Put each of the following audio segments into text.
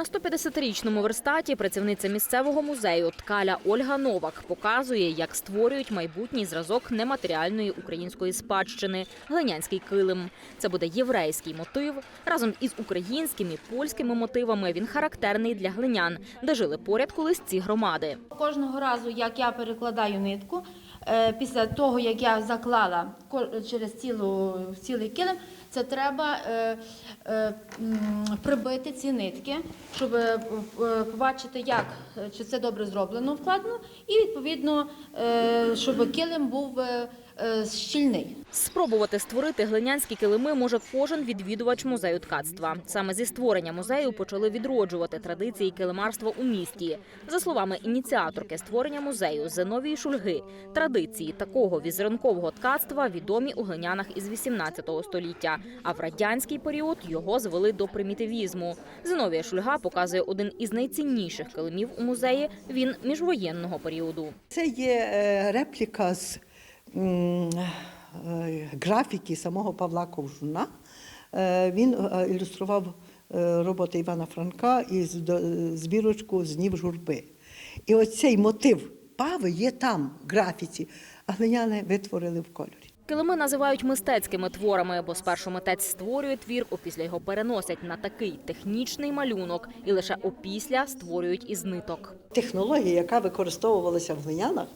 На 150-річному верстаті працівниця місцевого музею ткаля Ольга Новак показує, як створюють майбутній зразок нематеріальної української спадщини глинянський килим. Це буде єврейський мотив. Разом із українськими польськими мотивами він характерний для глинян, де жили поряд колись ці громади. Кожного разу, як я перекладаю нитку, е, після того, як я заклала через цілу, цілий килим, це треба е, е, прибити ці нитки, щоб е, побачити, як, е, чи це добре зроблено, вкладено, і відповідно, е, щоб килим був е, е, щільний. Спробувати створити глинянські килими може кожен відвідувач музею ткацтва. Саме зі створення музею почали відроджувати традиції килимарства у місті. За словами ініціаторки створення музею Зиновії Шульги, традиції такого візерункового ткацтва відомі у глинянах із 18 століття. А в радянський період його звели до примітивізму. Зиновія Шульга показує один із найцінніших килимів у музеї. Він міжвоєнного періоду. Це є е, репліка з е, графіки самого Павла Ковжуна. Е, Він ілюстрував роботи Івана Франка із збірочку з днів журби. І оцей мотив пави є там, графіці, а глиняни витворили в кольорі. Килими називають мистецькими творами, бо спершу митець створює твір, опісля його переносять на такий технічний малюнок, і лише опісля створюють із ниток. Технологія, яка використовувалася в глинянах,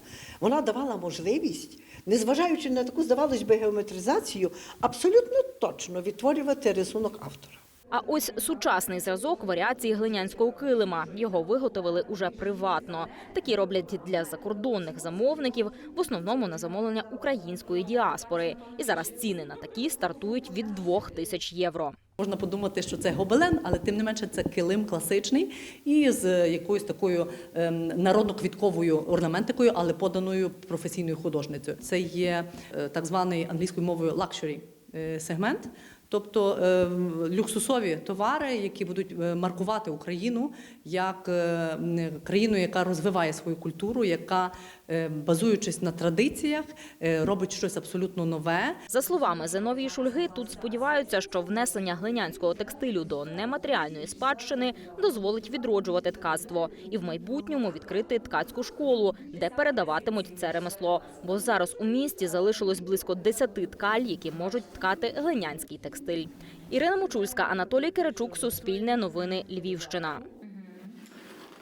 вона давала можливість, незважаючи на таку, здавалось би, геометризацію, абсолютно точно відтворювати рисунок автора. А ось сучасний зразок варіації глинянського килима. Його виготовили уже приватно. Такі роблять для закордонних замовників, в основному на замовлення української діаспори. І зараз ціни на такі стартують від 2 тисяч євро. Можна подумати, що це гобелен, але тим не менше це килим класичний і з якоюсь такою ем, народно-квітковою орнаментикою, але поданою професійною художницею. Це є е, так званий англійською мовою е, сегмент. Тобто е, люксусові товари, які будуть е, маркувати Україну як е, країну, яка розвиває свою культуру, яка, базуючись на традиціях, робить щось абсолютно нове, За словами Зиновії Шульги, тут сподіваються, що внесення глинянського текстилю до нематеріальної спадщини дозволить відроджувати ткацтво і в майбутньому відкрити ткацьку школу, де передаватимуть це ремесло. Бо зараз у місті залишилось близько 10 ткаль, які можуть ткати глинянський текстиль. Ірина Мочульська, Анатолій Киричук, Суспільне новини Львівщина.